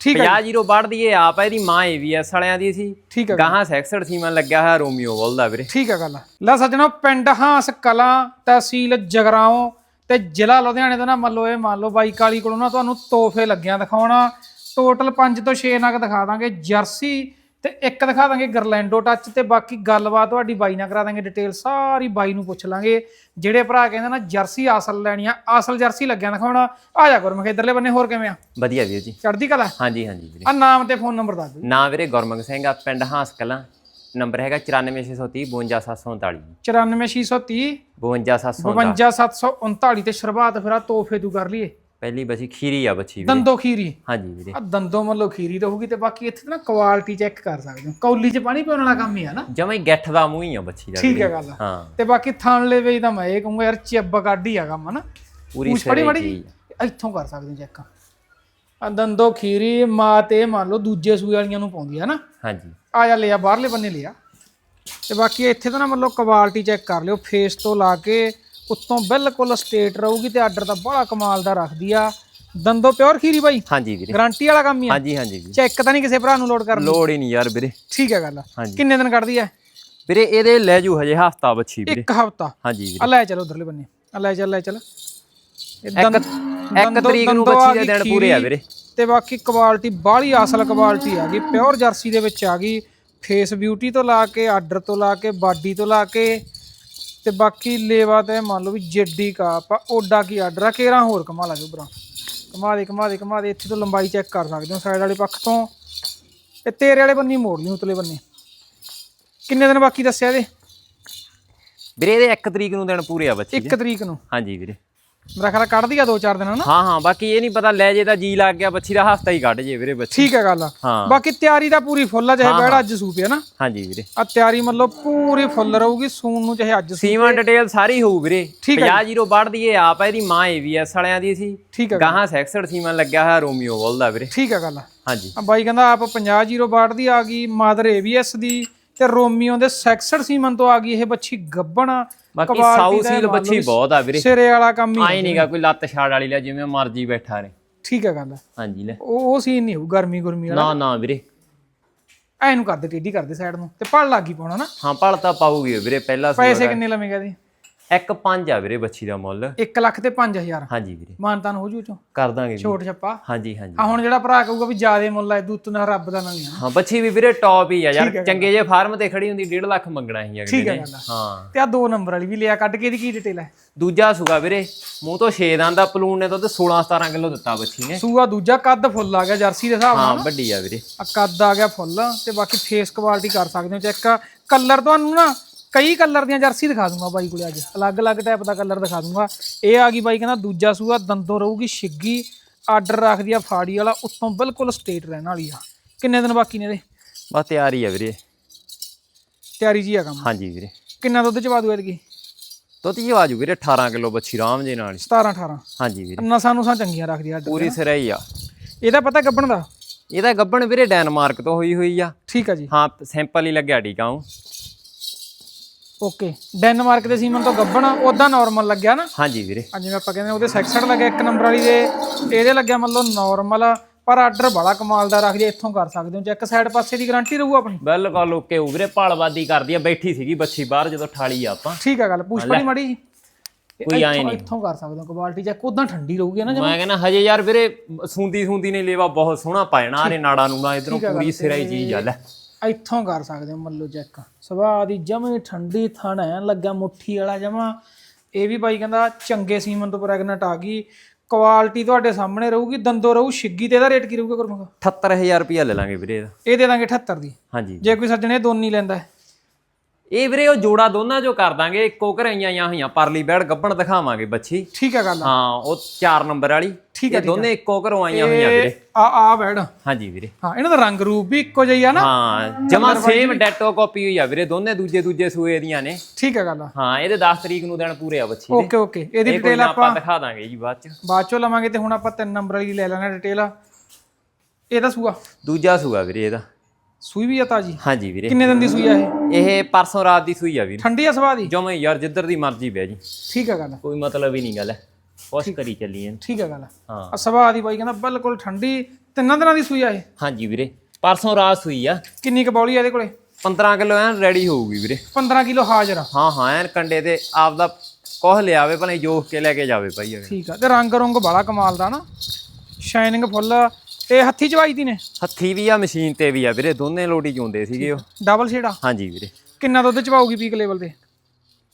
ਠੀਕ ਹੈ 50 62 ਦੀ ਇਹ ਆਪ ਹੈ ਇਹਦੀ ਮਾਂ ਏਵੀਐਸ ਵਾਲਿਆਂ ਦੀ ਸੀ। ਠੀਕ ਹੈ ਗਾਹਾਂ ਸੈਕਸਡ ਸੀਮਨ ਲੱਗਿਆ ਹੋਇਆ ਰੋਮੀਓ ਬੋਲਦਾ ਵੀਰੇ। ਠੀਕ ਹੈ ਗੱਲ। ਲੈ ਸੱਜਣੋ ਪਿੰਡ ਹਾਸ ਕਲਾਂ ਤਹਿਸੀਲ ਜਗਰਾਓਂ ਤੇ ਜ਼ਿਲ੍ਹਾ ਲੁਧਿਆਣੇ ਦਾ ਨਾ ਮੰਨ ਲਓ ਇਹ ਮੰਨ ਲਓ ਬਾਈ ਕਾਲੀ ਕੋਲੋਂ ਨਾ ਤੁਹਾਨੂੰ ਤੋਹਫੇ ਲੱਗਿਆਂ ਦਿਖਾਉਣਾ। ਟੋਟਲ 5 ਤੋਂ 6 ਨਗ ਦਿਖਾ ਦਾਂਗੇ। ਜਰਸੀ ਤੇ ਇੱਕ ਦਿਖਾ ਦਾਂਗੇ ਗਰਲੈਂਡੋ ਟੱਚ ਤੇ ਬਾਕੀ ਗੱਲਬਾਤ ਤੁਹਾਡੀ ਬਾਈ ਨਾਲ ਕਰਾ ਦਾਂਗੇ ਡਿਟੇਲ ਸਾਰੀ ਬਾਈ ਨੂੰ ਪੁੱਛ ਲਾਂਗੇ। ਜਿਹੜੇ ਭਰਾ ਕਹਿੰਦੇ ਨਾ ਜਰਸੀ ਅਸਲ ਲੈਣੀ ਆ ਅਸਲ ਜਰਸੀ ਲੱਗਿਆਂ ਦਿਖਾਉਣਾ। ਆ ਜਾ ਗੁਰਮੁਖ ਇਧਰਲੇ ਬੰਨੇ ਹੋਰ ਕਿਵੇਂ ਆ? ਵਧੀਆ ਵੀਰ ਜੀ। ਚੜਦੀ ਕਲਾ? ਹਾਂਜੀ ਹਾਂਜੀ ਵੀਰੇ। ਆ ਨਾਮ ਤੇ ਫੋਨ ਨੰਬਰ ਦੱਸ ਦਿਓ। ਨਾਂ ਵੀਰੇ ਗੁਰਮੁਖ ਸਿੰਘ ਆ ਪਿੰਡ ਹਾਸ ਕਲਾਂ ਨੰਬਰ ਹੈਗਾ 94630 52739 94630 52739 52739 ਤੇ ਸ਼ੁਰੂਆਤ ਫਿਰ ਆ ਤੋਹਫੇ ਤੂੰ ਕਰ ਲਈਏ। ਪਹਿਲੀ ਬਸੀ ਖੀਰੀ ਆ ਬੱਚੀ ਵੀਰੇ। ਦੰਦੋ ਖੀਰੀ। ਹਾਂਜੀ ਵੀਰੇ। ਆ ਦੰਦੋ ਮੱਲੋ ਖੀਰੀ ਰਹੂਗੀ ਤੇ ਬਾਕੀ ਇੱਥੇ ਨਾ ਕੁਆਲਿਟੀ ਚੈੱਕ ਕਰ ਸਕਦੇ ਹੋ। ਕੌਲੀ 'ਚ ਪਾਣੀ ਪਾਉਣ ਵਾਲਾ ਕੰਮ ਹੀ ਆ ਨਾ। ਜਮਾਂ ਹੀ ਗੱਠ ਦਾ ਮੂੰਹ ਹੀ ਆ ਬੱਚੀ ਦਾ ਠੀਕ। ਹੈ ਗੱਲ ਹਾਂ। ਤੇ ਬਾਕੀ ਥਾਣਲੇ ਵੇਚ ਤਾਂ ਮੈਂ ਇਹ ਕਹੂੰਗਾ ਯਾਰ ਚੱਬ ਕਾਢੀ ਆ ਕੰਮ ਹਨਾ। ਪੂਰੀ ਫੜੀ ਚੀਜ਼ ਇੱਥੋਂ ਕਰ ਸਕਦੇ ਹੋ ਚੈੱਕ ਆ ਦੰਦੋ ਖੀਰੀ ਮਾਂ ਤੇ ਮੰਨ ਲਓ ਦੂਜੇ ਸੂਏ ਵਾਲੀਆਂ ਨੂੰ ਪਾਉਂਦੀ ਆ ਨਾ ਹਾਂਜੀ। ਆ ਜਾ ਲਿਆ ਬਾਹਰਲੇ ਬੰਨੇ ਲਿਆ। ਤੇ ਬਾਕੀ ਇੱਥੇ ਤਾਂ ਨਾ ਮਤਲਬ ਕੁਆਲਿਟੀ ਚੈੱਕ ਕਰ ਲਿਓ ਫੇਸ ਤੋਂ ਲਾ ਕੇ ਉੱਤੋਂ ਬਿਲਕੁਲ ਸਟੇਟ ਰਹੂਗੀ ਤੇ ਆਰਡਰ ਤਾਂ ਬੜਾ ਕਮਾਲ ਦਾ ਰੱਖਦੀ ਆ। ਦੰਦੋ ਪਿਓਰ ਖੀਰੀ ਬਾਈ? ਹਾਂਜੀ ਵੀਰੇ। ਗਾਰੰਟੀ ਵਾਲਾ ਕੰਮ ਹੀ ਆ। ਹਾਂਜੀ ਹਾਂਜੀ ਵੀਰੇ। ਚੈੱਕ ਤਾਂ ਨਹੀਂ ਕਿਸੇ ਭਰਾ ਨੂੰ ਲੋਡ ਕਰਨ ਲੋੜ ਹੀ ਨਹੀਂ ਯਾਰ ਵੀਰੇ। ਠੀਕ ਹੈ ਗੱਲ। ਕਿੰਨੇ ਦਿਨ ਕੱਢਦੀ ਹੈ ਵੀਰੇ ਇਹਦੇ ਲੈ ਜੂ ਹਜੇ ਹਫਤਾ ਬੱਚੀ ਵੀਰੇ। ਇੱਕ ਹਫਤਾ? ਹਾਂਜੀ ਆ ਵੀਰੇ ਲੈ ਚਲੋ ਉਧਰਲੇ ਬੰਨੇ। ਆ ਲੈ ਚੱਲ ਲੈ ਚੱਲ। ਇੱਕ ਤਰੀਕ ਨੂੰ ਆ ਬੱਚੀ ਦੇ ਦਿਨ ਪੂਰੇ ਆ ਵੀਰੇ। ਤੇ ਬਾਕੀ ਕੁਆਲਿਟੀ ਬਾਹਲੀ ਅਸਲ ਕੁਆਲਿਟੀ ਆ ਗਈ। ਪਿਓਰ ਜਰਸੀ ਦੇ ਵਿੱਚ ਆ ਗਈ। ਫੇਸ ਬਿਊਟੀ ਤੋਂ ਲਾ ਕੇ ਆਰਡਰ ਤੋਂ ਲਾ ਕੇ ਬਾਡੀ ਤੋਂ ਲਾ ਕੇ। ਤੇ ਬਾਕੀ ਲੇਵਾ ਤੇ ਮੰਨ ਲਓ ਵੀ ਜੱਡੀ ਕਾਪ ਆ ਓਡਾ ਕੀ ਆਰਡਰ ਆ ਕੇਰਾ ਹੋਰ ਕਮਾ ਲਾ ਜੋ ਬਰਾ ਕਮਾ ਦੇ ਕਮਾ ਦੇ ਕਮਾ ਦੇ ਇੱਥੇ ਤੋਂ ਲੰਬਾਈ ਚੈੱਕ ਕਰ ਸਕਦੇ ਹੋ ਸਾਈਡ ਵਾਲੇ ਪੱਖ ਤੋਂ। ਤੇ ਤੇਰੇ ਵਾਲੇ ਬੰਨੀ ਮੋੜ ਲਈ ਉਤਲੇ ਬੰਨੇ। ਕਿੰਨੇ ਦਿਨ ਬਾਕੀ ਦੱਸਿਆ ਇਹਦੇ? ਵੀਰੇ ਇਹਦੇ ਇੱਕ ਤਰੀਕ ਨੂੰ ਦਿਨ ਪੂਰੇ ਆ ਬੱਚੀ ਦੇ। ਇੱਕ ਤਰੀਕ ਨੂੰ। ਹਾਂਜੀ ਵੀਰੇ। ਮੇਰਾ ਖਿਆਲ ਕੱਢਦੀ ਆ ਦੋ ਚਾਰ ਦਿਨ ਹਨਾ? ਹਾਂ ਹਾਂ ਬਾਕੀ ਇਹ ਨਹੀਂ ਪਤਾ ਲੈ ਜੇ ਤਾਂ ਜੀ ਲੱਗ ਗਿਆ ਬੱਚੀ ਦਾ ਹਫਤਾ ਹੀ ਕੱਢ ਜੇ ਵੀਰੇ ਬੱਚੀ। ਠੀਕ ਹੈ ਗੱਲ ਹਾਂ। ਬਾਕੀ ਤਿਆਰੀ ਤਾਂ ਪੂਰੀ ਫੁੱਲ ਆ ਚਾਹੇ ਬੈੜਾ ਅੱਜ ਸੂਪੀ ਹੈ ਨਾ। ਹਾਂਜੀ ਵੀਰੇ। ਆ ਤਿਆਰੀ ਮਤਲਬ ਪੂਰੀ ਫੁੱਲ ਰਹੂਗੀ ਸੂਨ ਨੂੰ ਚਾਹੇ ਅੱਜ ਸੀਮਾ ਡਿਟੇਲ ਸਾਰੀ ਹੋਊ ਵੀਰੇ। ਠੀਕ ਹੈ 50 ਜ਼ੀਰੋ ਵੱਢ ਦੀ ਇਹ ਆਪ ਹੈ ਇਹਦੀ ਮਾਂ ਏਵੀਐਸ ਵਾਲਿਆਂ ਦੀ ਸੀ। ਠੀਕ ਹੈ ਗਾਹਾਂ ਸੈਕਸਡ ਸੀਮਨ ਲੱਗਿਆ ਹੋਇਆ ਰੋਮੀਓ ਬੋਲਦਾ ਵੀਰੇ। ਠੀਕ ਹੈ ਗੱਲ ਹਾਂਜੀ। ਆ ਬਾਈ ਕਹਿੰਦਾ ਆਪ 50 ਜ਼ੀਰੋ ਬਾਟ ਦੀ ਆ ਗਈ ਮਾਦਰ ਏਵੀਐਸ ਦੀ ਤੇ ਰੋਮੀਓ ਦੇ ਸੈਕਸਡ ਸੀਮਨ ਤੋਂ ਆ ਗਈ ਇਹ ਬੱਚੀ ਗੱਬਣ ਬਾਕੀ ਸਾਊ ਸੀਲ ਬੱਚੀ ਬਹੁਤ ਆ ਵੀਰੇ। ਸਿਰੇ ਵਾਲਾ ਕੰਮ ਹੀ ਆਈ ਨਹੀਂਗਾ ਕੋਈ ਲੱਤ ਛਾੜ ਵਾਲੀ ਲੈ ਜਿਵੇਂ ਮਰਜ਼ੀ ਬੈਠਾ ਰਹੇ। ਠੀਕ ਹੈ ਗੱਲ ਹਾਂਜੀ ਲੈ। ਉਹ ਉਹ ਸੀਨ ਨਹੀਂ ਹੋਊ ਗਰਮੀ ਗੁਰਮੀ ਵਾਲਾ। ਨਾ ਨਾ ਵੀਰੇ। ਐ ਨੂੰ ਕਰਦੇ ਟੇਢੀ ਕਰਦੇ ਸਾਈਡ ਨੂੰ ਤੇ ਪੜ ਲੱਗੀ ਪਾਉਣਾ ਨਾ। ਹਾਂ ਭਲ ਤਾਂ ਪਾਊਗੀ ਵੀਰੇ ਪਹਿਲਾ ਪੈਸੇ ਕਿੰਨੇ ਲਵੇਂਗਾ ਦੀ ਇੱਕ ਪੰਜ ਆ ਵੀਰੇ ਬੱਚੀ ਦਾ ਮੁੱਲ। 1 ਲੱਖ ਤੇ 5000 ਹਾਂਜੀ ਵੀਰੇ। ਮਾਨਤਾਨ ਹੋ ਜੂ ਚੋਂ? ਕਰ ਦਾਂਗੇ ਵੀਰੇ। ਛੋਟ ਛੱਪਾ। ਹਾਂਜੀ ਹਾਂਜੀ। ਆ ਹੁਣ ਜਿਹੜਾ ਭਰਾ ਕਹੂਗਾ ਵੀ ਜਿਆਦੇ ਮੁੱਲ ਹੈ ਦੂਤ ਨਾ ਰੱਬ ਦਾ ਆ। ਹਾਂ ਬੱਚੀ ਵੀ ਵੀਰੇ ਟੌਪ ਹੀ ਆ ਯਾਰ। ਚੰਗੇ ਜੇ ਫਾਰਮ ਤੇ ਖੜੀ ਹੁੰਦੀ 1.5 ਲੱਖ ਮੰਗਣਾ ਸੀ ਅਗਲੇ ਨੇ। ਹਾਂ। ਤੇ ਆ ਦੋ ਨੰਬਰ ਵਾਲੀ ਵੀ ਲਿਆ ਕੱਢ ਕੇ ਇਹਦੀ ਕੀ ਡਿਟੇਲ ਹੈ? ਦੂਜਾ ਸੁਗਾ ਵੀਰੇ। ਮੂੰਹ ਤੋਂ 6 ਦੰਦ ਦਾ ਪਲੂਨ ਨੇ ਦੁੱਧ 16 17 ਕਿਲੋ ਦਿੱਤਾ ਬੱਚੀ ਨੇ। ਸੂਆ ਦੂਜਾ ਕੱਦ ਫੁੱਲ ਆ ਗਿਆ ਜਰਸੀ ਦੇ ਹਿਸਾਬ ਨਾਲ। ਹਾਂ ਵੱਡੀ ਆ ਵੀਰੇ। ਆ ਕੱਦ ਆ ਗਿਆ ਫੁੱਲ ਤੇ ਬਾਕੀ ਫੇਸ ਕੁਆਲਿਟੀ ਕਰ ਸਕਦੇ ਹੋ। ਚੈੱਕ ਕਲਰ ਤੁਹਾਨੂੰ ਨਾ ਕਈ ਕਲਰ ਦੀਆਂ ਜਰਸੀ ਦਿਖਾ ਦੂੰਗਾ ਬਾਈ ਕੋਲੇ ਅੱਜ। ਅਲੱਗ-ਅਲੱਗ ਟਾਈਪ ਦਾ ਕਲਰ ਦਿਖਾ ਦੂੰਗਾ। ਇਹ ਆ ਗਈ ਬਾਈ ਕਹਿੰਦਾ ਦੂਜਾ ਸੂਆ ਦੰਦੋਂ ਰਹੂਗੀ ਛਿੱਗੀ ਆਰਡਰ ਰੱਖਦੀ ਆ ਫਾੜੀ ਵਾਲਾ ਉੱਤੋਂ ਬਿਲਕੁਲ ਸਟੇਟ ਰਹਿਣ ਵਾਲੀ ਆ। ਕਿੰਨੇ ਦਿਨ ਬਾਕੀ ਨੇ ਇਹਦੇ? ਬਸ ਤਿਆਰ ਆ ਵੀਰੇ। ਤਿਆਰੀ ਜੀ ਆ ਕੰਮ। ਹਾਂਜੀ ਵੀਰੇ। ਕਿੰਨਾ ਦੁੱਧ ਚਵਾ ਦੂ ਇਹਦੀ ਦੁੱਧ ਜੀ ਆਜੂ ਵੀਰੇ 18 ਕਿਲੋ ਬੱਚੀ ਰਾਮ ਜੇ ਨਾਲ। ਹੀ। 17 18 ਹਾਂਜੀ ਵੀਰੇ। ਨਸਾਂ ਨੂਸਾਂ ਚੰਗੀਆਂ ਰੱਖਦੀ ਆ ਪੂਰੀ ਸਿਰਾ ਹੀ ਆ। ਇਹਦਾ ਪਤਾ ਗੱਬਣ ਦਾ? ਇਹਦਾ ਗੱਬਣ ਵੀਰੇ ਡੈਨਮਾਰਕ ਤੋਂ ਹੋਈ ਹੋਈ ਆ। ਠੀਕ ਆ ਜੀ। ਹਾਂ ਸਿੰਪਲ ਹੀ ਲੱਗਿਆ ਟੀਕਾ ਉਹ। ਓਕੇ। ਡੈਨਮਾਰਕ ਦੇ ਸੀਮਨ ਤੋਂ ਗੱਬਣ ਉਦਾਂ ਨਾਰਮਲ ਲੱਗਿਆ ਨਾ? ਹਾਂਜੀ ਵੀਰੇ। ਆ ਜਿਵੇਂ ਆਪਾਂ ਕਹਿੰਦੇ ਉਹਦੇ ਸੈਕਸਡ ਲੱਗਿਆ ਇੱਕ ਨੰਬਰ ਵਾਲੀ ਦੇ। ਇਹਦੇ ਲੱਗਿਆ ਮਤਲਬ ਨਾਰਮਲ ਪਰ ਆਰਡਰ ਬੜਾ ਕਮਾਲ ਦਾ ਰੱਖਦੇ ਇੱਥੋਂ ਕਰ ਸਕਦੇ ਹੋ। ਚੈੱਕ ਸਾਈਡ ਪਾਸੇ ਦੀ ਗਾਰੰਟੀ ਰਹੂ ਆਪਣੀ? ਬਿਲਕੁਲ ਓਕੇ ਹੋ ਵੀਰੇ ਭਾਲਵਾਦੀ ਕਰਦੀ ਆ ਬੈਠੀ ਸੀਗੀ ਬੱਚੀ ਬਾਹਰ ਜਦੋਂ ਠਾਲੀ ਆ ਆਪਾਂ। ਠੀਕ ਆ ਗੱਲ ਪੁੱਛ ਪੜੀ ਮਾੜੀ ਜੀ। ਕੋਈ ਆਏਂ ਨਹੀਂ। ਇੱਥੋਂ ਕਰ ਸਕਦੇ ਹੋ ਕੁਆਲਿਟੀ ਚੈੱਕ ਉਦਾਂ ਠੰਡੀ ਰਹੂਗੀ ਨਾ ਮੈਂ ਕਹਿੰਦਾ ਹਜੇ ਯਾਰ ਵੀਰੇ ਸੂੰਦੀ ਸੂੰਦੀ ਨੇ ਲੇਵਾ ਬਹੁਤ ਸੋਹਣਾ ਪਾਇਣਾ ਨੇ ਨਾੜਾ ਨੂੰ ਨਾ ਇਧਰੋਂ ਪੂਰੀ ਸਿਰਾ ਹੀ ਚੀਜ਼ ਆ ਲੈ। ਇੱਥੋਂ ਕਰ ਸਕਦੇ ਹੋ ਮੱਲੋ ਚੈੱਕ ਸਵਾਹ ਦੀ ਜਮੇ ਠੰਡੀ ਥਣ ਐ ਲੱਗਾ ਮੁੱਠੀ ਵਾਲਾ ਜਮਾ। ਇਹ ਵੀ ਬਾਈ ਕਹਿੰਦਾ ਚੰਗੇ ਸੀਮਨ ਤੋਂ ਪ੍ਰੈਗਨੈਂਟ ਆ ਗਈ। ਕੁਆਲਿਟੀ ਤੁਹਾਡੇ ਸਾਹਮਣੇ ਰਹੂਗੀ ਦੰਦੋ ਰਹੂ ਛਿੱਗੀ ਤੇ ਇਹਦਾ ਰੇਟ ਕੀ ਰਹੂਗਾ ਗੁਰਮੁਖ? 78000 ਰੁਪਇਆ ਲੈ ਲਾਂਗੇ ਵੀਰੇ ਇਹਦਾ। ਇਹ ਦੇ ਦਾਂਗੇ 78 ਦੀ। ਹਾਂਜੀ। ਜੇ ਕੋਈ ਸੱਜਣੇ ਦੋਨੀ ਲੈਂਦਾ ਹੈ। ਇਹ ਵੀਰੇ ਉਹ ਜੋੜਾ ਦੋਨਾਂ ਚੋਂ ਕਰ ਦਾਂਗੇ ਇੱਕੋ ਘਰਾਈਆਂ ਆਈਆਂ ਹੋਈਆਂ ਪਰਲੀ ਬੈੜ ਗੱਬਣ ਦਿਖਾਵਾਂਗੇ ਬੱਚੀ। ਠੀਕ ਹੈ ਗੱਲ ਹਾਂ ਉਹ 4 ਨੰਬਰ ਵਾਲੀ। ਠੀਕ ਇਹ ਦੋਨੇ ਇੱਕੋ ਘਰੋਂ ਆਈਆਂ ਹੋਈਆਂ ਵੀਰੇ। ਆ ਆ ਬੈਡ ਹਾਂਜੀ ਵੀਰੇ। ਹਾਂ ਇਹਨਾਂ ਦਾ ਰੰਗ ਰੂਪ ਵੀ ਇੱਕੋ ਜਿਹਾ ਹੀ ਆ ਨਾ। ਹਾਂ ਜਮਾ ਸੇਮ ਡੈਟੋ ਕਾਪੀ ਹੋਈ ਆ ਵੀਰੇ ਦੋਨੇ ਦੂਜੇ ਦੂਜੇ ਸੂਏ ਦੀਆਂ ਨੇ। ਠੀਕ ਹੈ ਗੱਲ ਹਾਂ ਇਹਦੇ 10 ਤਰੀਕ ਨੂੰ ਦਿਨ ਪੂਰੇ ਆ ਬੱਚੀ ਦੇ। Okay okay. ਇਹਦੀ ਡਿਟੇਲ ਆਪਾਂ ਦਿਖਾ ਦਾਂਗੇ ਜੀ ਬਾਅਦ ਚ। ਬਾਅਦ ਚੋਂ ਲਵਾਂਗੇ ਤੇ ਹੁਣ ਆਪਾਂ ਤਿੰਨ ਨੰਬਰ ਵਾਲੀ ਲੈ ਲੈਣਾ ਡਿਟੇਲ ਇਹਦਾ ਸੂਆ। ਦੂਜਾ ਸੂਆ ਵੀਰੇ ਇਹਦਾ। ਸੂਈ ਵੀ ਆ ਤਾਜੀ? ਹਾਂਜੀ ਵੀਰੇ। ਕਿੰਨੇ ਦਿਨ ਦੀ ਸੂਈ ਆ ਇਹ? ਇਹ ਪਰਸੋਂ ਰਾਤ ਦੀ ਸੂਈ ਆ ਵੀਰੇ। ਠੰਡੀ ਆ ਸਵਾਹ ਦੀ ਜਮੇ ਯਾਰ ਜਿੱਧਰ ਦੀ ਮਰਜ਼ੀ ਬਹਿ ਜੀ। ਠੀਕ ਹੈ ਗੱਲ। ਕੋਈ ਮਤਲਬ ਹੀ ਨਹੀਂ ਗੱਲ। ਹੈ ਪੁੱਛ ਕਰੀ ਚੱਲੀ ਇਹਨੂੰ। ਠੀਕ ਹੈ ਗੱਲ। ਹਾਂ। ਆ ਸਵਾਹ ਦੀ ਬਾਈ ਕਹਿੰਦਾ ਬਿਲਕੁਲ ਠੰਡੀ। ਤਿੰਨਾਂ ਦਿਨਾਂ ਦੀ ਸੂਈ ਆ ਇਹ? ਹਾਂਜੀ ਵੀਰੇ। ਪਰਸੋਂ ਰਾਤ ਸੂਈ ਆ। ਕਿੰਨੀ ਕਬੌਲੀ ਆ ਇਹਦੇ ਕੋਲੇ? 15 ਕਿਲੋ ਐਨ ਰੈਡੀ ਹੋਊਗੀ ਵੀਰੇ। 15 ਕਿਲੋ ਹਾਜ਼ਰ ਆ। ਹਾਂ ਹਾਂ ਐਨ ਕੰਡੇ ਤੇ ਆਪਦਾ ਕੋਹ ਲਿਆਵੇ ਭਲੇ ਜੋਖ ਕੇ ਲੈ ਕੇ ਜਾਵੇ ਭਾਈ ਠੀਕ ਆ। ਤੇ ਰੰਗ ਰੰਗ ਬੜਾ ਕਮਾਲ ਦਾ ਨਾ। ਸ਼ਾਈਨਿੰਗ ਫੁੱਲ ਇਹ ਹੱਥੀ ਚਵਾਈ ਦੀ ਨੇ? ਹੱਥੀ ਵੀ ਆ ਮਸ਼ੀਨ ਤੇ ਵੀ ਆ ਵੀਰੇ ਦੋਨੇ ਲੋਟੀ ਚੁੰਦੇ ਸੀਗੇ ਉਹ। ਡਬਲ ਸ਼ੇਡਾ ਹਾਂਜੀ ਵੀਰੇ। ਕਿੰਨਾ ਦੁੱਧ ਚਵਾਉਗੀ ਪੀਕ ਲੈਵਲ ਤੇ?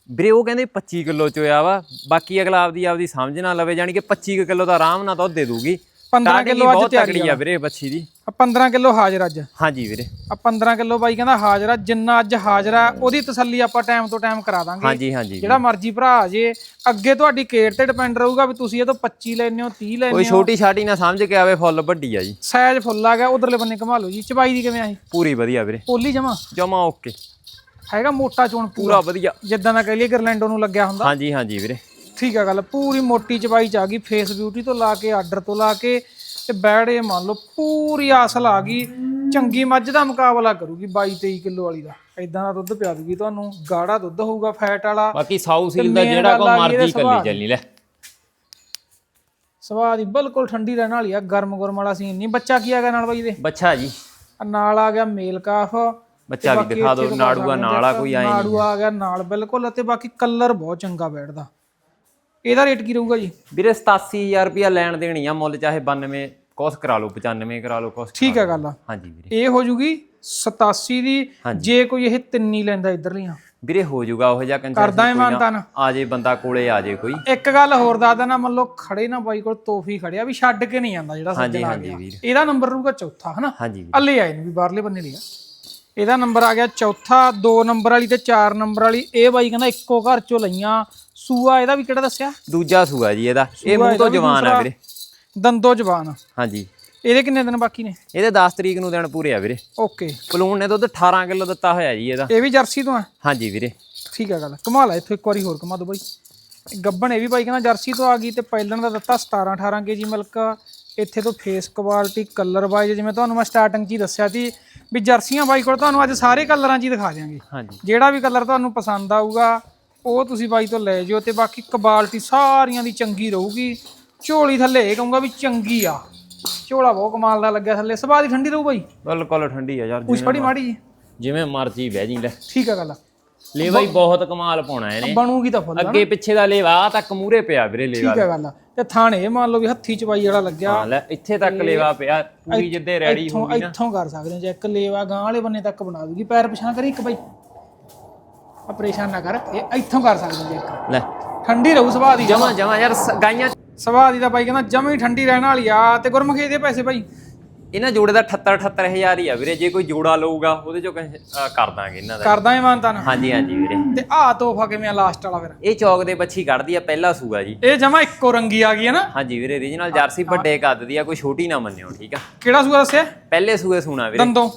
ਵੀਰੇ ਉਹ ਕਹਿੰਦੇ 25 ਕਿਲੋ ਚੋਇਆ ਵਾ ਬਾਕੀ ਅਗਲਾ ਆਪਦੀ ਆਪਦੀ ਸਮਝ ਨਾ ਲਵੇ ਜਾਣੀ ਕਿ 25 ਕਿਲੋ ਤਾਂ ਆਰਾਮ ਨਾਲ ਦੁੱਧ ਦੇ ਦੂਗੀ। 15 Starting ਹੀ ਕਿਲੋ ਅੱਜ ਤਿਆਰੀ ਆ ਵੀਰੇ ਬੱਚੀ ਦੀ। ਆ 15 ਕਿਲੋ ਹਾਜ਼ਰ ਅੱਜ। ਹਾਂਜੀ ਵੀਰੇ। ਆ 15 ਕਿਲੋ ਬਾਈ ਕਹਿੰਦਾ ਹਾਜ਼ਰ ਆ ਜਿੰਨਾ ਅੱਜ ਹਾਜ਼ਰ ਆ ਉਹਦੀ ਤਸੱਲੀ ਆਪਾਂ ਟਾਈਮ ਤੋਂ ਟਾਈਮ ਕਰਾ ਦਾਂਗੇ। ਹਾਂਜੀ ਹਾਂਜੀ ਜਿਹੜਾ ਮਰਜ਼ੀ ਭਰਾ ਆ ਜੇ ਅੱਗੇ ਤੁਹਾਡੀ ਕੇਅਰ ਤੇ ਡਿਪੈਂਡ ਰਹੂਗਾ ਵੀ ਤੁਸੀਂ ਇਹ ਤੋਂ 25 ਲੈਣੇ ਹੋ 30 ਲੈਣੇ ਕੋਈ ਹੋ। ਛੋਟੀ ਛਾਟੀ ਨਾ ਸਮਝ ਕੇ ਆਵੇ ਫੁੱਲ ਵੱਡੀ ਆ ਜੀ। ਸਾਈਜ਼ ਫੁੱਲ ਆ ਗਿਆ ਉਧਰਲੇ ਬੰਨੇ ਘਮਾ ਲਓ ਜੀ। ਚਬਾਈ ਦੀ ਕਿਵੇਂ ਆ ਇਹ? ਪੂਰੀ ਵਧੀਆ ਵੀਰੇ। ਪੋਲੀ ਜਮਾ? ਜਮਾ ਓਕੇ। ਹੈਗਾ ਮੋਟਾ ਚੋਣ ਪੂਰਾ। ਪੂਰਾ ਵਧੀਆ। ਜਿੱਦਾਂ ਦਾ ਕਹਿ ਲਈਏ ਗਰਲੈਂਡੋ ਨੂੰ ਲੱਗਿਆ ਹੁੰਦਾ। ਹਾਂਜੀ ਹਾਂਜੀ ਵੀਰੇ। ਠੀਕ ਆ ਗੱਲ ਪੂਰੀ ਮੋਟੀ ਚਬਾਈ ਚ ਆ ਗਈ ਫੇਸ ਬਿਊਟੀ ਤੋਂ ਲਾ ਕੇ ਆਰਡਰ ਤੋਂ ਲਾ ਕੇ ਤੇ ਬੈੜ ਮੰਨ ਲਓ ਪੂਰੀ ਅਸਲ ਆ ਗਈ ਚੰਗੀ ਮੱਝ ਦਾ ਮੁਕਾਬਲਾ ਕਰੂਗੀ 22 23 ਕਿਲੋ ਵਾਲੀ ਦਾ। ਇਦਾਂ ਦਾ ਦੁੱਧ ਪਿਆ ਦੂਗੀ ਤੁਹਾਨੂੰ ਗਾੜਾ ਦੁੱਧ ਹੋਊਗਾ ਫੈਟ ਵਾਲਾ ਬਾਕੀ ਸਾਊ ਸੀਲ ਦਾ ਜਿਹੜਾ ਕੋ ਮਰਜ਼ੀ ਕੱਲੀ ਚੱਲੀ ਲੈ। ਸਵਾਦ ਹੀ ਬਿਲਕੁਲ ਠੰਡੀ ਰਹਿਣ ਵਾਲੀ ਆ ਗਰਮ ਗਰਮ ਵਾਲਾ ਸੀਨ ਨਹੀਂ। ਬੱਚਾ ਕੀ ਆ ਗਿਆ ਨਾਲ ਬਾਈ ਦੇ? ਬੱਚਾ ਜੀ। ਆ ਨਾਲ ਆ ਗਿਆ ਮੇਲ ਕਾਫ ਬੱਚਾ ਵੀ ਦਿਖਾ ਦਿਓ ਨਾੜੂਆ ਨਾਲ ਆ ਕੋਈ ਆਏ ਨਹੀਂ। ਨਾੜੂ ਆ ਗਿਆ ਨਾਲ ਬਿਲਕੁਲ ਅਤੇ ਬਾਕੀ ਕਲਰ ਬਹੁਤ ਚੰਗਾ ਬੈਠਦਾ ਇਹਦਾ ਰੇਟ ਕੀ ਰਹੂਗਾ ਜੀ? ਵੀਰੇ 87000 ਰੁਪਿਆ ਲੈਣ ਦੇਣੀ ਆ ਮੁੱਲ ਚਾਹੇ 92 ਕੋਸ ਕਰਾ ਲਓ 95 ਕਰਾ ਲਓ ਕੋਸ ਠੀਕ ਹੈ ਗੱਲ ਆ। ਹਾਂਜੀ ਵੀਰੇ। ਇਹ ਹੋ ਜੂਗੀ 87 ਦੀ ਜੇ ਕੋਈ ਇਹ ਤਿੰਨੀ ਲੈਂਦਾ ਇਧਰਲੀਆਂ ਵੀਰੇ ਹੋ ਜਾਊਗਾ ਉਹ ਜਿਹਾ ਕੰਜਰ ਕਰਦਾ ਹੈ ਮਾਨਤਾਨ। ਆ ਜੇ ਬੰਦਾ ਕੋਲੇ ਆ ਜੇ ਕੋਈ। ਇੱਕ ਗੱਲ ਹੋਰ ਦੱਸ ਦੇਣਾ ਮੰਨ ਲਓ ਖੜੇ ਨਾ ਬਾਈ ਕੋਲ ਤੋਹਫੀ ਖੜਿਆ ਵੀ ਛੱਡ ਕੇ ਨਹੀਂ ਜਾਂਦਾ ਜਿਹੜਾ ਸੱਜਣ ਆ ਗਿਆ। ਇਹਦਾ ਨੰਬਰ ਰਹੂਗਾ ਚੌਥਾ ਹਨਾ? ਅੱਲੇ ਆਏ ਨੇ ਵੀ ਬਾਹਰਲੇ ਬੰਨੇ ਲਿਆ। ਇਹਦਾ ਨੰਬਰ ਆ ਗਿਆ ਚੌਥਾ 2 ਨੰਬਰ ਵਾਲੀ ਤੇ 4 ਨੰਬਰ ਵਾਲੀ। ਇਹ ਬਾਈ ਕਹਿੰਦਾ ਇੱਕੋ ਘਰ ਚੋਂ ਲਈਆਂ। ਸੂਆ ਇਹਦਾ ਵੀ ਕਿਹੜਾ ਦੱਸਿਆ? ਦੂਜਾ ਸੂਆ ਜੀ ਇਹਦਾ। ਇਹ ਮੂੰਹ ਤੋਂ ਜਵਾਨ ਆ। ਵੀਰੇ। ਦੰਦੋ ਜ਼ਬਾਨ ਹਾਂਜੀ। ਇਹਦੇ ਕਿੰਨੇ ਦਿਨ ਬਾਕੀ ਨੇ? ਇਹਦੇ 10 ਤਰੀਕ ਨੂੰ ਦਿਨ ਪੂਰੇ ਆ ਵੀਰੇ। ਓਕੇ। ਪਲੂਣ ਨੇ ਦੁੱਧ 18 ਕਿਲੋ ਦਿੱਤਾ ਹੋਇਆ ਜੀ ਇਹਦਾ। ਇਹ ਵੀ ਜਰਸੀ ਤੋਂ ਆ? ਹਾਂਜੀ ਵੀਰੇ। ਠੀਕ ਆ ਗੱਲ। ਕਮਾ ਲਾ ਇੱਥੋਂ ਇੱਕ ਵਾਰੀ ਹੋਰ ਕਮਾ ਦੋ ਬਾਈ। ਗੱਬਣ ਇਹ ਵੀ ਬਾਈ ਕਹਿੰਦਾ ਜਰਸੀ ਤੋਂ ਆ ਗਈ ਤੇ ਪਹਿਲਣ ਦਾ ਦਿੱਤਾ 17 18 ਕੇਜੀ ਮਿਲਕ। ਇੱਥੇ ਤੋਂ ਫੇਸ ਕੁਆਲਿਟੀ ਕਲਰ ਵਾਈਜ਼ ਜਿਵੇਂ ਤੁਹਾਨੂੰ ਮੈਂ ਸਟਾਰਟਿੰਗ 'ਚ ਹੀ ਦੱਸਿਆ ਸੀ ਵੀ ਜਰਸੀਆਂ ਬਾਈ ਕੋਲ ਤੁਹਾਨੂੰ ਅੱਜ ਸਾਰੇ ਕਲਰਾਂ 'ਚ ਹੀ ਦਿਖਾ ਦਿਆਂਗੇ। ਹਾਂਜੀ। ਜਿਹੜਾ ਵੀ ਕਲਰ ਤੁਹਾਨੂੰ ਪਸੰਦ ਆਊਗਾ ਉਹ ਤੁਸੀਂ ਬਾਈ ਤੋਂ ਲੈ ਜਿਓ ਤੇ ਬਾਕੀ ਕੁਆਲਿਟੀ ਸਾਰੀਆਂ ਦੀ ਚੰਗੀ ਰਹੂਗੀ। ਝੋਲੀ ਥੱਲੇ ਇਹ ਕਹੂੰਗਾ ਵੀ ਚੰਗੀ ਆ। ਝੋਲਾ ਬਹੁਤ ਕਮਾਲ ਦਾ ਲੱਗਿਆ ਥੱਲੇ। ਸਵਾਦ ਹੀ ਠੰਡੀ ਰਹੂ ਬਾਈ? ਬਿਲਕੁਲ ਠੰਡੀ ਆ ਯਾਰ ਕੁਛ ਜਿਵੇਂ ਫੜੀ ਮਾੜੀ ਜੀ ਜਿਵੇਂ ਮਰਜ਼ੀ ਬਹਿ ਜੀ ਲੈ। ਠੀਕ ਆ ਗੱਲ ਲੇਵਾ ਹੀ ਬਹੁਤ ਕਮਾਲ ਪਾਉਣਾ ਇਹਨੇ। ਬਣੂਗੀ ਤਾਂ ਫੁੱਲ। ਅੱਗੇ ਪਿੱਛੇ ਦਾ ਲੇਵਾ ਆਹ ਤੱਕ ਮੂਰੇ ਪਿਆ ਵੀਰੇ ਲੇਵਾ ਠੀਕ ਆ ਗੱਲ ਤੇ ਥਾਣੇ ਮੰਨ ਲਓ ਵੀ ਹੱਥੀ ਚਵਾਈ ਜਿਹੜਾ ਲੱਗਿਆ। ਹਾਂ ਲੈ ਇੱਥੇ ਤੱਕ ਲੇਵਾ ਪਿਆ ਪੂਰੀ ਜਿੱਦੇ ਰੈਡੀ ਇੱਥੋਂ ਹੋਊਗੀ ਨਾ। ਇੱਥੋਂ ਕਰ ਸਕਦੇ ਹੋ ਜੇ ਇੱਕ ਲੇਵਾ ਗਾਂ ਵਾਲੇ ਬੰਨੇ ਤੱਕ ਬਣਾ ਦੂਗੀ। ਪੈਰ ਪਿਛਾਂ ਕਰੀ ਇੱਕ ਬਾਈ। ਆ ਪਰੇਸ਼ਾਨ ਨਾ ਕਰ ਇਹ ਇੱਥੋਂ ਕਰ ਸਕਦੇ ਜੇ ਲੈ। ਠੰਡੀ ਰਹੂ ਸੁਭਾਅ ਦੀ ਜਮਾ ਜਮਾ ਯਾਰ ਸ- ਗਾਈਆਂ ਸੁਭਾਅ ਦੀ ਤਾਂ ਬਾਈ ਕਹਿੰਦਾ ਜਮਾ ਹੀ ਠੰਡੀ ਰਹਿਣ ਵਾਲੀ ਆ ਤੇ ਗੁਰਮੁਖੀ ਦੇ ਪੈਸੇ ਬਾਈ। ਇਹਨਾਂ ਜੋੜੇ ਦਾ 78 78000 ਹੀ ਆ ਵੀਰੇ ਜੇ ਕੋਈ ਜੋੜਾ ਲਊਗਾ ਉਹਦੇ ਚੋਂ ਕਹੀਂ- ਕਰ ਦਾਂਗੇ ਇਹਨਾਂ ਦਾ। ਕਰਦਾ ਏ ਮਾਨਤਾਨ। ਹਾਂਜੀ ਹਾਂਜੀ ਵੀਰੇ। ਤੇ ਆ ਤੋਹਫਾ ਕਿਵੇਂ ਆ ਲਾਸਟ ਵਾਲਾ ਫਿਰ? ਇਹ ਚੌਕ ਦੇ ਬੱਚੀ ਕੱਢਦੀ ਆ ਪਹਿਲਾ ਸੂਆ ਜੀ। ਇਹ ਜਮਾ ਇੱਕੋ ਰੰਗੀ ਆ ਗਈ ਹੈ ਨਾ? ਹਾਂਜੀ ਵੀਰੇ ਰੀਜਨਲ ਜਰਸੀ ਵੱਡੇ ਕੱਦ ਦੀ ਆ ਕੋਈ ਛੋਟੀ ਨਾ ਮੰਨਿਓ ਠੀਕ ਆ। ਕਿਹੜਾ ਸੂਆ ਦੱਸਿਆ? ਪਹਿਲੇ ਸੂਏ ਸੂਣਾ ਵੀਰੇ। ਦੰਦੋਂ।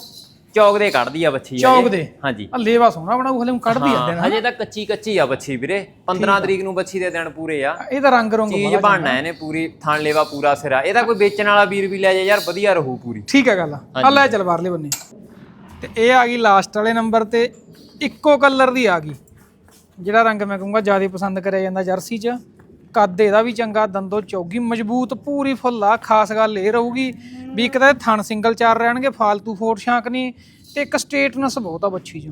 ਚੌਕ ਦੇ ਕੱਢਦੀ ਆ ਬੱਚੀ ਚੌਕ। ਦੇ? ਹਾਂਜੀ। ਆ ਲੇਵਾ ਸੋਹਣਾ ਬਣਾਉ ਹਲੇ ਨੂੰ ਕੱਢਦੀ ਆ ਦੇਣਾ ਹਜੇ ਤਾਂ ਕੱਚੀ ਕੱਚੀ ਆ ਬੱਚੀ ਵੀਰੇ। 15 ਤਰੀਕ ਨੂੰ ਬੱਚੀ ਦੇ ਦਿਨ ਪੂਰੇ ਆ। ਇਹਦਾ ਰੰਗ ਰੰਗ ਚੀਜ਼ ਬਣਨਾ ਇਹਨੇ ਪੂਰੀ ਥਣ ਲੇਵਾ ਪੂਰਾ ਸਿਰਾ। ਇਹਦਾ ਕੋਈ ਵੇਚਣ ਵਾਲਾ ਵੀਰ ਵੀ ਲੈ ਜਾ ਯਾਰ ਵਧੀਆ ਰਹੂ ਪੂਰੀ। ਠੀਕ ਹੈ ਗੱਲ ਆ। ਲੈ ਚੱਲ ਬਾਹਰਲੇ ਬੰਨੇ। ਤੇ ਇਹ ਆ ਗਈ ਲਾਸਟ ਵਾਲੇ ਨੰਬਰ ਤੇ ਇੱਕੋ ਕਲਰ ਦੀ ਆ ਗਈ। ਜਿਹੜਾ ਰੰਗ ਮੈਂ ਕਹੂੰਗਾ ਜ਼ਿਆਦਾ ਪਸੰਦ ਕਰਿਆ ਜਾਂਦਾ ਜਰਸੀ 'ਚ। ਕੱਦ ਇਹਦਾ ਵੀ ਚੰਗਾ, ਦੰਦੋ ਚੌਗੀ, ਮਜ਼ਬੂਤ, ਪੂਰੀ ਫੁੱਲ ਆ, ਖਾਸ ਗੱਲ ਇਹ ਰਹੂਗੀ ਵੀ ਇੱਕ ਤਾਂ ਇਹ ਥਣ ਸਿੰਗਲ ਚਾਰ ਰਹਿਣਗੇ, ਫਾਲਤੂ ਫੋਟ ਸ਼ਾਂਕ ਨਹੀਂ ਤੇ ਇੱਕ ਸਟੇਟਨੈਸ ਬਹੁਤ ਆ ਬੱਚੀ 'ਚ।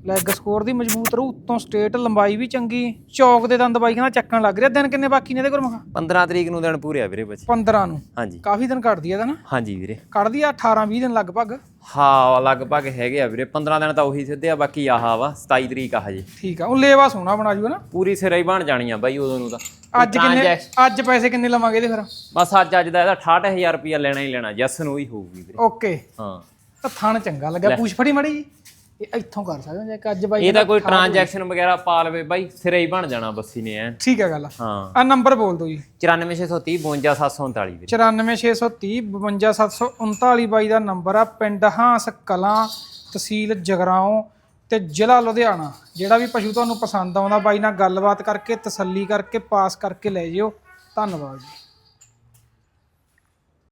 ਲੈਗ ਸਕੋਰ ਦੀ ਮਜ਼ਬੂਤ ਰਹੂ ਉੱਤੋਂ ਸਟੇਟ ਲੰਬਾਈ ਵੀ ਚੰਗੀ ਚੌਕ ਦੇ ਦੰਦ ਬਾਈ ਕਹਿੰਦਾ ਚੱਕਣ ਲੱਗ ਰਿਹਾ ਦਿਨ ਕਿੰਨੇ ਬਾਕੀ ਨੇ ਇਹਦੇ ਕੋਲ ਮਖਾ? 15 ਤਰੀਕ ਨੂੰ ਦਿਨ ਪੂਰੇ ਆ ਵੀਰੇ ਬੱਚੀ 15 ਨੂੰ? ਹਾਂਜੀ। ਕਾਫੀ ਦਿਨ ਕੱਢਦੀ ਆ ਇਹਦਾ ਨਾ? ਹਾਂਜੀ ਵੀਰੇ। ਕੱਢਦੀ ਆ 18 20 ਦਿਨ ਲਗਭਗ? ਹਾਂ ਲਗਭਗ ਹੈਗੇ ਆ ਵੀਰੇ 15 ਦਿਨ ਤਾਂ ਉਹੀ ਸਿੱਧੇ ਆ ਬਾਕੀ ਆਹ ਵਾ 27 ਤਰੀਕ ਆ ਹਜੇ। ਠੀਕ ਆ ਉਹ ਲੇਵਾ ਸੋਹਣਾ ਬਣਾ ਜੂਗਾ ਨਾ? ਪੂਰੀ ਸਿਰਾ ਹੀ ਬਣ ਜਾਣੀ ਆ ਬਾਈ ਉਦੋਂ ਨੂੰ ਤਾਂ। ਅੱਜ ਕਿੰਨੇ ਅੱਜ ਪੈਸੇ ਕਿੰਨੇ ਲਵਾਂਗੇ ਇਹਦੇ ਫਿਰ? ਬਸ ਅੱਜ ਅੱਜ ਦਾ ਇਹਦਾ 68000 ਰੁਪਇਆ ਲੈਣਾ ਹੀ ਲੈਣਾ ਜਸ ਨੂੰ ਹੀ ਹੋਊਗੀ ਵੀਰੇ। ਓਕੇ ਹਾਂ। ਤਾਂ ਥਣ ਚੰਗਾ ਲੱਗਾ ਪੂਛ ਫੜੀ ਮੜੀ ਜੀ। ਇਹ ਇੱਥੋਂ ਕਰ ਸਕਦੇ ਹੋ ਜੇ ਅੱਜ ਬਾਈ ਇਹ ਤਾਂ ਕੋਈ ਟ੍ਰਾਂਜੈਕਸ਼ਨ ਵਗੈਰਾ ਪਾ ਲਵੇ ਬਾਈ ਸਿਰਾ ਹੀ ਬਣ ਜਾਣਾ ਬੱਸੀ ਨੇ ਐ। ਠੀਕ ਹੈ ਗੱਲ ਹਾਂ। ਆ ਨੰਬਰ ਬੋਲ ਦਿਓ ਜੀ। 94630 52739 ਵੀਰੇ। 94630 52739 ਬਾਈ ਦਾ ਨੰਬਰ ਆ ਪਿੰਡ ਹਾਂਸ ਕਲਾਂ ਤਹਿਸੀਲ ਜਗਰਾਓਂ ਤੇ ਜ਼ਿਲ੍ਹਾ ਲੁਧਿਆਣਾ। ਜਿਹੜਾ ਵੀ ਪਸ਼ੂ ਤੁਹਾਨੂੰ ਪਸੰਦ ਆਉਂਦਾ ਬਾਈ ਨਾਲ ਗੱਲਬਾਤ ਕਰਕੇ ਤਸੱਲੀ ਕਰਕੇ ਪਾਸ ਕਰਕੇ ਲੈ ਜਿਓ। ਧੰਨਵਾਦ ਜੀ।